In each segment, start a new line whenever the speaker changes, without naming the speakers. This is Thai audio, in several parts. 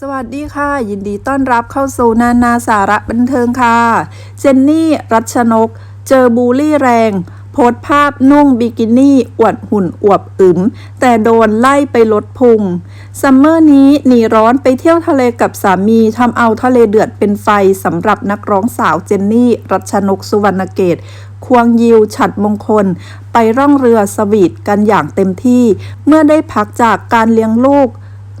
สวัสดีค่ะ ยินดีต้อนรับเข้าสู่นานาสาระบันเทิงค่ะ เจนนี่รัชนก เจอบูลลี่แรง โพสภาพนุ่งบิกินี่ อวดหุ่นอวบอึม แต่โดนไล่ไปลดพุง ซัมเมอร์นี้หนีร้อนไปเที่ยวทะเลกับสามีทำเอาทะเลเดือดเป็นไฟสำหรับนักร้องสาวเจนนี่ รัชนกสุวรรณเกตควงยิวฉัดมงคล ไปร่องเรือสวีทกันอย่างเต็มที่ เมื่อได้พักจากการเลี้ยงลูก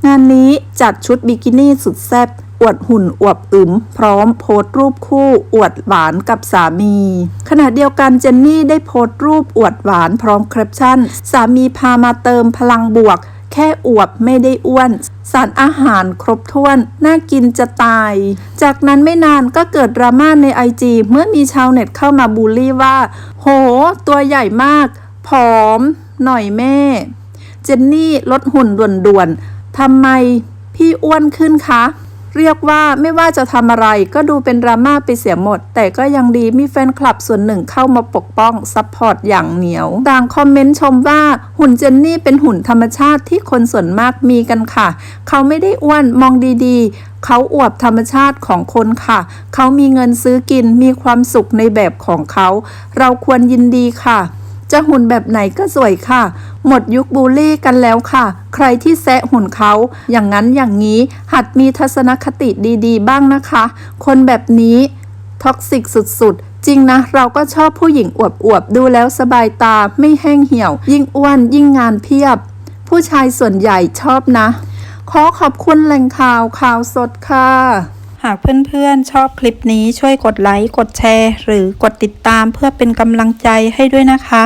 งานนี้จัดชุดบิกินี่สุดแซ่บอวดหุ่นอวบอึมพร้อมโพสต์รูปคู่อวดหวานกับสามี ขณะเดียวกันเจนนี่ได้โพสต์รูปอวดหวานพร้อมแคปชั่น สามีพามาเติมพลังบวก แค่อวบไม่ได้อ้วน สารอาหารครบถ้วน น่ากินจะตาย จากนั้นไม่นานก็เกิดดราม่าในไอจีเมื่อมีชาวเน็ตเข้ามาบูลลี่ว่า โห ตัวใหญ่มาก ผอม หน่อยแม่ เจนนี่ลดหุ่นด่วนๆ ทำไมพี่อ้วนขึ้นคะ เรียกว่าไม่ว่าจะทำอะไรก็ดูเป็นดราม่าไปเสียหมด แต่ก็ยังดีมีแฟนคลับส่วนหนึ่งเข้ามาปกป้องซัพพอร์ตอย่างเหนียวต่างคอมเมนต์ชมว่าหุ่นเจนนี่เป็นหุ่นธรรมชาติที่คนส่วนมากมีกันค่ะ เขาไม่ได้อ้วนมองดีๆ เขาอวบธรรมชาติของคนค่ะ เขามีเงินซื้อกินมีความสุขในแบบของเขา เราควรยินดีค่ะ จะหุ่นแบบไหนก็สวยค่ะหมดยุคบูลลี่กันแล้วค่ะ ใครที่แซะหุ่นเขา อย่างนั้นอย่างนี้ หัดมีทัศนคติดีๆ บ้างนะคะ คนแบบนี้ท็อกซิกสุดๆ จริงนะ เราก็ชอบผู้หญิงอวบๆ ดูแล้วสบายตาไม่แห้งเหี่ยว ยิ่งอ้วนยิ่งงานเพียบ ผู้ชายส่วนใหญ่ชอบนะ ขอขอบคุณแหล่งข่าวข่าวสดค่ะหากเพื่อนๆ ชอบคลิปนี้ช่วยกดไลค์ กดแชร์ หรือกดติดตามเพื่อเป็นกำลังใจให้ด้วยนะคะ